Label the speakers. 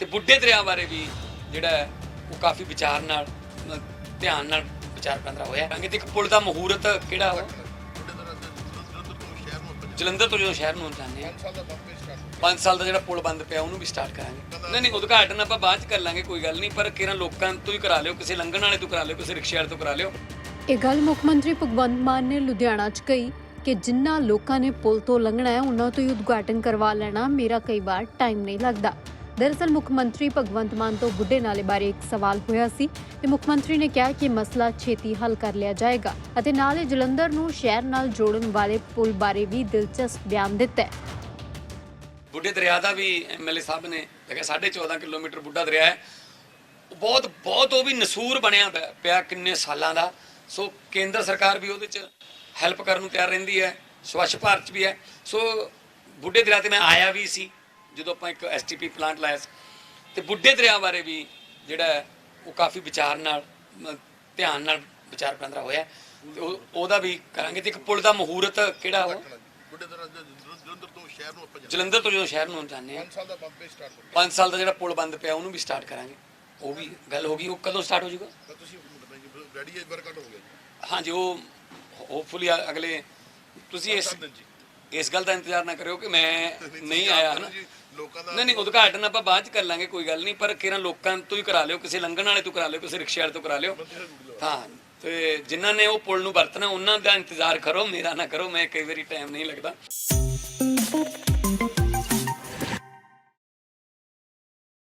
Speaker 1: ਤੇ ਬੁੱਢੇ ਦਰਿਆ ਬਾਰੇ ਵੀ ਜਿਹੜਾ ਹੈ, ਉਹ ਕਾਫੀ ਵਿਚਾਰ ਨਾਲ ਧਿਆਨ ਨਾਲ ਵਿਚਾਰ ਪੰਦਰਾ ਹੋਇਆ ਕਹਿੰਗੇ ਤੇ ਇੱਕ ਪੁਲ ਦਾ ਮਹੂਰਤ ਕਿਹੜਾ ਉਹ? ਜਲੰਧਰ ਤੋਂ ਜਦੋਂ ਸ਼ਹਿਰ ਨੂੰ ਜਾਂਦੇ ਆ। 5 ਸਾਲ ਦਾ ਜਿਹੜਾ ਪੁਲ ਬੰਦ ਪਿਆ ਉਹਨੂੰ ਵੀ ਸਟਾਰਟ ਕਰਾਂਗੇ। ਨਹੀਂ ਨਹੀਂ ਉਦਘਾਟਨ ਆਪਾਂ ਬਾਅਦ ਚ ਕਰ ਲਾਂਗੇ ਕੋਈ ਗੱਲ ਨਹੀਂ ਪਰ ਕਿਰਾਂ ਲੋਕਾਂ ਤੋਂ ਹੀ ਕਰਾ ਲਿਓ ਕਿਸੇ ਲੰਘਣ ਵਾਲੇ ਤੋਂ ਕਰਾ ਲਿਓ ਕਿਸੇ ਰਿਕਸ਼ੇ ਵਾਲੇ ਤੋਂ ਕਰਾ ਲਿਓ।
Speaker 2: ਇਹ ਗੱਲ ਮੁੱਖ ਮੰਤਰੀ ਭਗਵੰਤ ਮਾਨ ਨੇ ਲੁਧਿਆਣਾ 'ਚ ਕਹੀ ਕਿ ਜਿੰਨਾ ਲੋਕਾਂ ਨੇ ਪੁਲ ਤੋਂ ਲੰਘਣਾ ਹੈ ਉਹਨਾਂ ਤੋਂ ਹੀ ਉਦਘਾਟਨ ਕਰਵਾ ਲੈਣਾ ਮੇਰਾ ਕਈ ਵਾਰ ਟਾਈਮ ਨਹੀਂ ਲੱਗਦਾ। ਦਰਅਸਲ ਮੁੱਖ ਮੰਤਰੀ ਭਗਵੰਤ ਮਾਨ ਤੋਂ ਬੁੱਢੇ ਨਾਲੇ ਬਾਰੇ ਇੱਕ ਸਵਾਲ ਹੋਇਆ ਸੀ ਤੇ ਮੁੱਖ ਮੰਤਰੀ ਨੇ ਕਿਹਾ ਕਿ ਮਸਲਾ ਛੇਤੀ ਹੱਲ ਕਰ ਲਿਆ ਜਾਏਗਾ ਅਤੇ ਨਾਲ ਹੀ ਜਲੰਧਰ ਨੂੰ ਸ਼ਹਿਰ ਨਾਲ ਜੋੜਨ ਵਾਲੇ ਪੁਲ ਬਾਰੇ ਵੀ ਦਿਲਚਸਪ ਬਿਆਨ ਦਿੱਤਾ ਹੈ।
Speaker 1: ਬੁੱਢੇ ਦਰਿਆ ਦਾ ਵੀ ਐਮਐਲਏ ਸਾਹਿਬ ਨੇ ਦੇਖਿਆ 14.5 ਕਿਲੋਮੀਟਰ ਬੁੱਢਾ ਦਰਿਆ ਹੈ। ਬਹੁਤ ਬਹੁਤ ਉਹ ਵੀ ਨਸੂਰ ਬਣਿਆ ਪਿਆ- ਪਿਆ ਕਿੰਨੇ ਸਾਲਾਂ ਦਾ। ਸੋ ਕੇਂਦਰ ਸਰਕਾਰ ਵੀ ਉਹਦੇ ਚ ਹੈਲਪ ਕਰਨ ਨੂੰ ਤਿਆਰ ਰਹਿੰਦੀ ਹੈ, ਸਵੱਛ ਭਾਰਤ ਵੀ ਹੈ। ਸੋ ਬੁੱਢੇ ਦਰਿਆ ਤੇ ਮੈਂ ਆਇਆ ਵੀ ਸੀ। ਜਦੋਂ ਆਪਾਂ ਇੱਕ ਐਸਟੀਪੀ ਪਲਾਂਟ ਲਾਇਆ ਸੀ ਤੇ ਬੁੱਢੇ ਦਰਿਆ ਬਾਰੇ ਵੀ ਜਿਹੜਾ ਉਹ ਕਾਫੀ ਵਿਚਾਰ ਨਾਲ ਧਿਆਨ ਨਾਲ ਵਿਚਾਰ ਪੰਦਰਾ ਹੋਇਆ ਤੇ ਉਹ- ਉਹਦਾ ਵੀ ਕਰਾਂਗੇ ਤੇ ਇੱਕ ਪੁਲ ਦਾ ਮਹੂਰਤ ਕਿਹੜਾ ਉਹ?
Speaker 3: ਬੁੱਢੇ ਜਲੰਧਰ ਤੋਂ ਸ਼ਹਿਰ ਨੂੰ ਆਪਾਂ
Speaker 1: ਜਲੰਧਰ ਤੋਂ ਜਦੋਂ ਸ਼ਹਿਰ ਨੂੰ ਜਾਂਦੇ ਆ
Speaker 3: 5 ਸਾਲ ਦਾ ਬੰਦ ਪੇ ਸਟਾਰਟ ਹੋ
Speaker 1: 5 ਸਾਲ ਦਾ ਜਿਹੜਾ ਪੁਲ ਬੰਦ ਪਿਆ ਉਹਨੂੰ ਵੀ ਸਟਾਰਟ ਕਰਾਂਗੇ। ਉਹ ਵੀ ਗੱਲ ਹੋ ਗਈ ਉਹ ਕਦੋਂ ਸਟਾਰਟ ਹੋ ਜਾਊਗਾ?
Speaker 3: ਗਿਆ ਤਾਂ ਤੁਸੀਂ ਰੈਡੀ ਹੈ ਵਰਕਆਊਟ ਹੋ ਗਿਆ ਜੀ।
Speaker 1: ਹਾਂਜੀ ਉਹ ਹੋਪਫੁਲੀ ਅਗਲੇ ਤੁਸੀਂ ਇਸ ਇਸ ਗੱਲ ਦਾ ਇੰਤਜ਼ਾਰ ਨਾ ਕਰਿਓ ਕਿ ਮੈਂ ਨਹੀਂ ਆਇਆ। ਹਨਾ
Speaker 3: ਲੋਕਾਂ ਦਾ
Speaker 1: ਨਹੀਂ ਨਹੀਂ ਉਦਘਾਟਨ ਆਪਾਂ ਬਾਅਦ ਚ ਕਰ ਲਾਂਗੇ ਕੋਈ ਗੱਲ ਨਹੀਂ ਪਰ ਕਿਰਾਂ ਲੋਕਾਂ ਤੋਂ ਹੀ ਕਰਾ ਲਿਓ ਕਿਸੇ ਲੰਘਣ ਵਾਲੇ ਤੋਂ ਕਰਾ ਲਿਓ ਕਿਸੇ ਰਿਕਸ਼ੇ ਵਾਲੇ ਤੋਂ ਕਰਾ ਲਿਓ। ਹਾਂ ਤੇ ਜਿਨ੍ਹਾਂ ਨੇ ਉਹ ਪੁਲ ਨੂੰ ਵਰਤਣਾ ਉਹਨਾਂ ਦਾ ਇੰਤਜ਼ਾਰ ਕਰੋ ਮੇਰਾ ਨਾ ਕਰੋ ਮੈਂ ਕਈ ਵਾਰੀ ਟਾਈਮ ਨਹੀਂ ਲੱਗਦਾ।